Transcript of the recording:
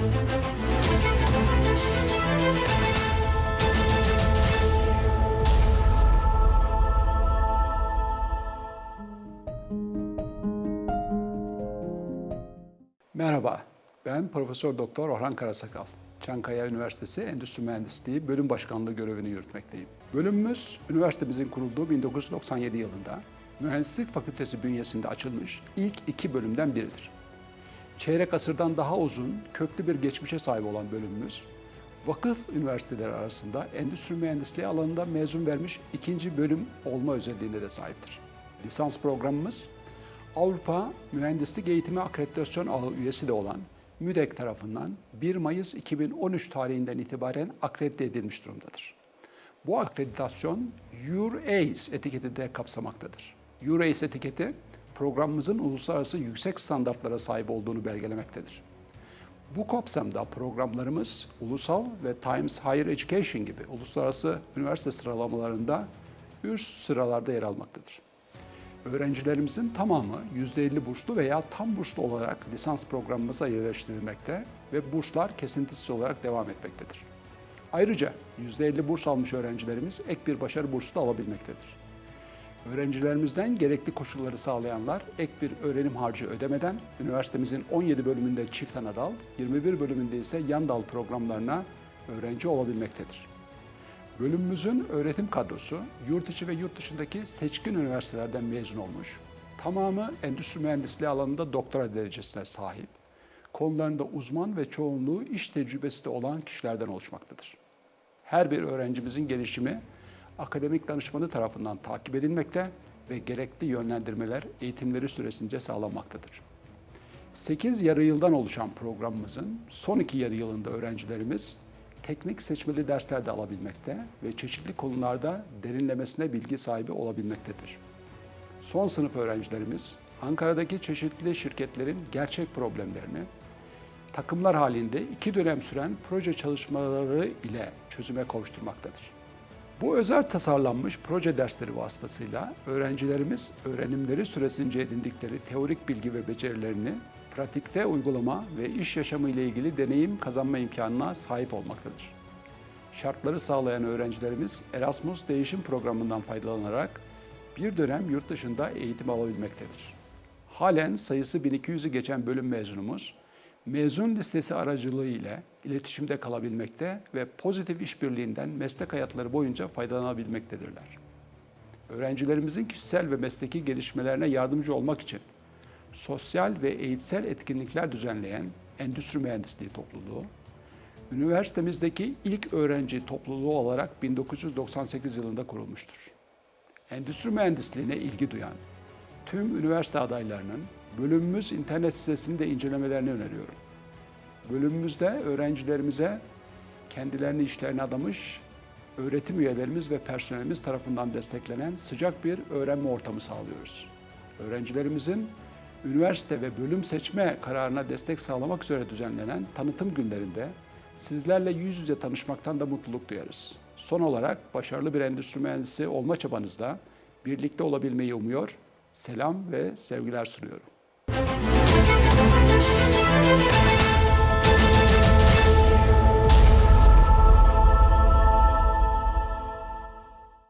Merhaba, ben Profesör Doktor Orhan Karasakal. Çankaya Üniversitesi Endüstri Mühendisliği Bölüm Başkanlığı görevini yürütmekteyim. Bölümümüz üniversitemizin kurulduğu 1997 yılında Mühendislik Fakültesi bünyesinde açılmış ilk iki bölümden biridir. Çeyrek asırdan daha uzun, köklü bir geçmişe sahip olan bölümümüz, vakıf üniversiteleri arasında endüstri mühendisliği alanında mezun vermiş ikinci bölüm olma özelliğine de sahiptir. Lisans programımız Avrupa Mühendislik Eğitimi Akreditasyon Ağı üyesi de olan MÜDEK tarafından 1 Mayıs 2013 tarihinden itibaren akredite edilmiş durumdadır. Bu akreditasyon EUR-ACE etiketi de kapsamaktadır. EUR-ACE etiketi programımızın uluslararası yüksek standartlara sahip olduğunu belgelemektedir. Bu kapsamda programlarımız ulusal ve Times Higher Education gibi uluslararası üniversite sıralamalarında üst sıralarda yer almaktadır. Öğrencilerimizin tamamı %50 burslu veya tam burslu olarak lisans programımıza yerleştirilmekte ve burslar kesintisiz olarak devam etmektedir. Ayrıca %50 burs almış öğrencilerimiz ek bir başarı bursu da alabilmektedir. Öğrencilerimizden gerekli koşulları sağlayanlar ek bir öğrenim harcı ödemeden üniversitemizin 17 bölümünde çift ana dal, 21 bölümünde ise yan dal programlarına öğrenci olabilmektedir. Bölümümüzün öğretim kadrosu yurt içi ve yurt dışındaki seçkin üniversitelerden mezun olmuş. Tamamı endüstri mühendisliği alanında doktora derecesine sahip. Konularında uzman ve çoğunluğu iş tecrübesi de olan kişilerden oluşmaktadır. Her bir öğrencimizin gelişimi akademik danışmanı tarafından takip edilmekte ve gerekli yönlendirmeler eğitimleri süresince sağlanmaktadır. 8 yarı yıldan oluşan programımızın son iki yarı yılında öğrencilerimiz teknik seçmeli dersler de alabilmekte ve çeşitli konularda derinlemesine bilgi sahibi olabilmektedir. Son sınıf öğrencilerimiz Ankara'daki çeşitli şirketlerin gerçek problemlerini takımlar halinde iki dönem süren proje çalışmaları ile çözüme kavuşturmaktadır. Bu özel tasarlanmış proje dersleri vasıtasıyla öğrencilerimiz öğrenimleri süresince edindikleri teorik bilgi ve becerilerini pratikte uygulama ve iş yaşamı ile ilgili deneyim kazanma imkanına sahip olmaktadır. Şartları sağlayan öğrencilerimiz Erasmus Değişim Programı'ndan faydalanarak bir dönem yurt dışında eğitim alabilmektedir. Halen sayısı 1200'ü geçen bölüm mezunumuz, mezun listesi aracılığı ile iletişimde kalabilmekte ve pozitif işbirliğinden meslek hayatları boyunca faydalanabilmektedirler. Öğrencilerimizin kişisel ve mesleki gelişmelerine yardımcı olmak için sosyal ve eğitsel etkinlikler düzenleyen Endüstri Mühendisliği Topluluğu, üniversitemizdeki ilk öğrenci topluluğu olarak 1998 yılında kurulmuştur. Endüstri mühendisliğine ilgi duyan tüm üniversite adaylarının bölümümüz internet sitesinde incelemelerini öneriyorum. Bölümümüzde öğrencilerimize kendilerini işlerine adamış öğretim üyelerimiz ve personelimiz tarafından desteklenen sıcak bir öğrenme ortamı sağlıyoruz. Öğrencilerimizin üniversite ve bölüm seçme kararına destek sağlamak üzere düzenlenen tanıtım günlerinde sizlerle yüz yüze tanışmaktan da mutluluk duyarız. Son olarak başarılı bir endüstri mühendisi olma çabanızda birlikte olabilmeyi umuyor, selam ve sevgiler sunuyorum.